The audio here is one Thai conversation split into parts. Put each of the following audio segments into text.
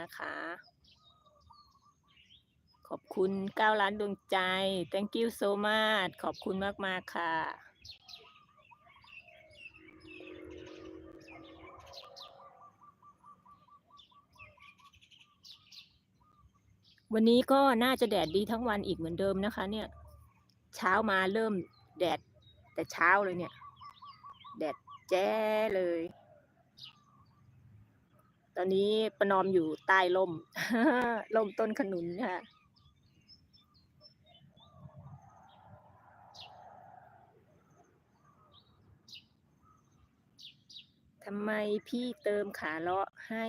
นะคะ ขอบคุณเก้าล้านดวงใจ thank you so much ขอบคุณมาก ๆ ค่ะวันนี้ก็น่าจะแดดดีทั้งวันอีกเหมือนเดิมนะคะ เนี่ย เช้ามาเริ่มแดดแต่เช้าเลยเนี่ย แดดแจ้เลย ตอนนี้ประนอมอยู่ใต้ร่มร่มต้นขนุนค่ะ ทำไมพี่เติมขาเลาะให้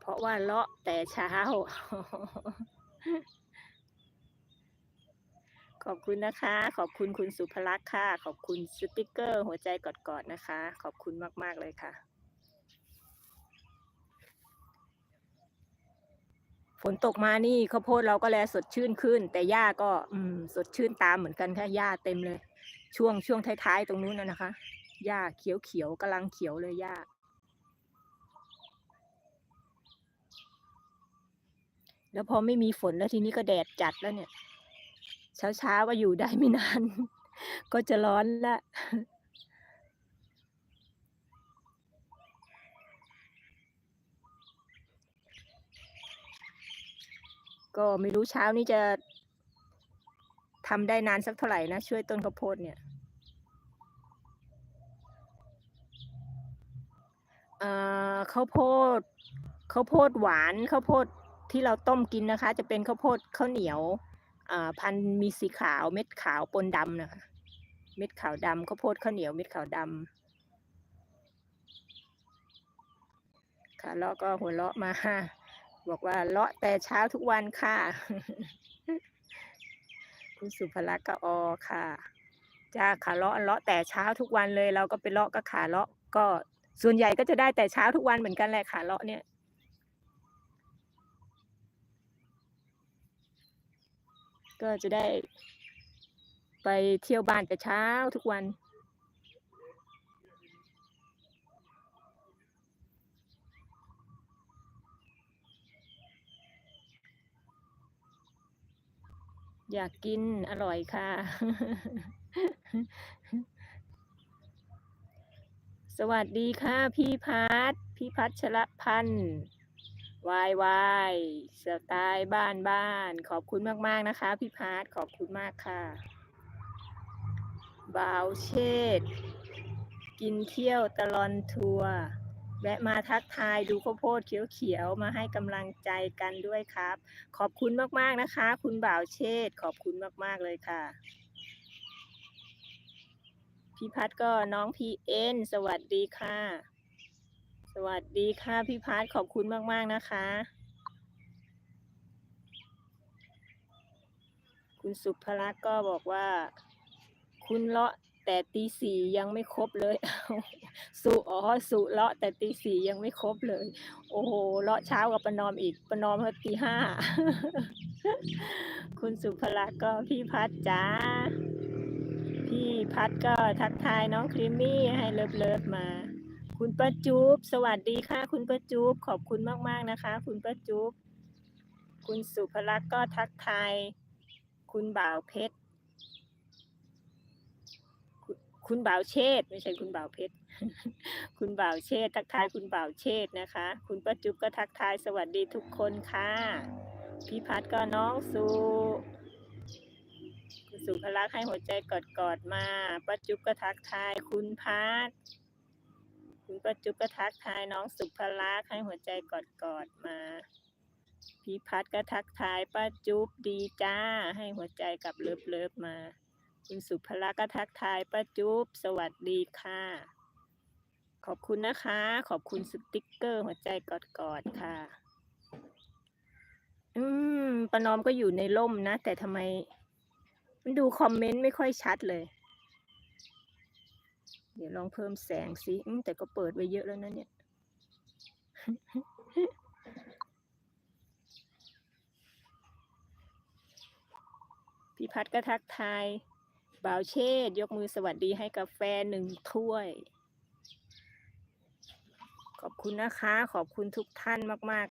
เพราะว่าเลาะแต่เช้า ขอบคุณนะคะ ขอบคุณคุณสุภลักษณ์ค่ะ ขอบคุณสติกเกอร์ หัวใจกอดๆนะคะ ขอบคุณมาก ๆ เลยค่ะ ฝนตกมานี่ข้าวโพดเราก็แลสดชื่นขึ้น แต่หญ้าก็อืมสดชื่นตามเหมือนกันค่ะหญ้าเต็มเลย ช่วงช่วงท้ายๆตรงนู้นนะนะคะหญ้าเขียวเขียวๆกำลังเขียวเลยหญ้าแล้วพอไม่มีฝนแล้วทีนี้ก็แดดจัดแล้วเนี่ย เช้าเช้าๆก็อยู่ได้ไม่นาน ก็จะร้อนละ ก็ไม่รู้เช้านี้จะทำได้นานสักเท่าไหร่นะ ช่วยต้นข้าวโพดเนี่ยเอ่อข้าวโพดข้าวโพดหวานข้าวโพดที่เราต้มกินนะคะ จะเป็นข้าวโพดข้าวเหนียวอ่าพันธุ์มีสีขาวเม็ดขาวปนดำนะคะ เม็ดขาวดำข้าวโพดข้าวเหนียวเม็ดขาวดำค่ะแล้วก็หัวเราะมา บอกว่าเลาะแต่เช้าทุกวันค่ะ คุณสุภลักษณ์ก็ออค่ะจ้าขาเลาะเลาะแต่เช้าทุกวันเลย เราก็ไปเลาะก็ขาเลาะก็ส่วนใหญ่ก็จะได้แต่เช้าทุกวันเหมือนกันแหละขาเลาะเนี่ยก็จะได้ไปเที่ยวบ้านแต่เช้าทุกวัน อยากกินอร่อยค่ะ สวัสดีค่ะ พี่พัทพี่พัชรพันธ์วายวายสไตล์บ้านบ้าน ขอบคุณมาก ๆ นะคะ พี่พัทขอบคุณมากค่ะบ่าวเชษกินเที่ยวตลอนทัวร์ แวะมาทักทายดูข้าวโพดเขียวๆมาให้กำลังใจกันด้วยครับ ขอบคุณมากๆนะคะ คุณบ่าวเชษขอบคุณมากๆเลยค่ะ พี่พัดก็น้องพีเอ็นสวัสดีค่ะ สวัสดีค่ะพี่พัดขอบคุณมากๆนะคะ คุณสุภลักษณ์ก็บอกว่า คุณเลาะ แต่ตีสี่ยังไม่ครบเลยสุอ๋อสุเลาะแต่ตีสี่ยังไม่ครบเลย โอ้โหเลาะเช้ากับประนอมอีกประนอมเขาตีห้าคุณสุภลักษณ์ก็พี่พัดจ้าพี่พัดก็ทักทายน้องครีมมี่ให้เลิฟเลิฟมา คุณประจุบสวัสดีค่ะ คุณประจุบขอบคุณมากๆนะคะ คุณประจุบคุณสุภลักษณ์ก็ทักทาย คุณบ่าวเพชร คุณบ่าวเชษไม่ใช่คุณบ่าวเพชร คุณบ่าวเชษทักทายคุณบ่าวเชษนะคะ คุณประจุบก็ทักทายสวัสดีทุกคนค่ะพี่พัดก็น้องสุคุณสุภลักษ์ให้หัวใจกอดกอดมาป้าจุ๊บก็ทักทายคุณพัดคุณป้าจุ๊บก็ทักทายน้องสุภลักษ์ให้หัวใจกอดกอดมาพี่พัดก็ทักทายป้าจุ๊บดีจ้าให้หัวใจกับเลิฟเลิฟมา คุณสุภลักษณ์ก็ทักทายป้าจุ๊บสวัสดีค่ะ ขอบคุณนะคะ ขอบคุณสติ๊กเกอร์หัวใจกอดกอดๆค่ะ อืมประนอมก็อยู่ในร่มนะ แต่ทำไม มันดูคอมเมนต์ไม่ค่อยชัดเลย เดี๋ยวลองเพิ่มแสงสิแต่ก็เปิดไว้เยอะแล้วนะเนี่ยพี่พัดก็ทักทาย บ่าวเชษยกมือสวัสดีให้กาแฟหนึ่งถ้วย ขอบคุณนะคะ ขอบคุณทุกท่านมาก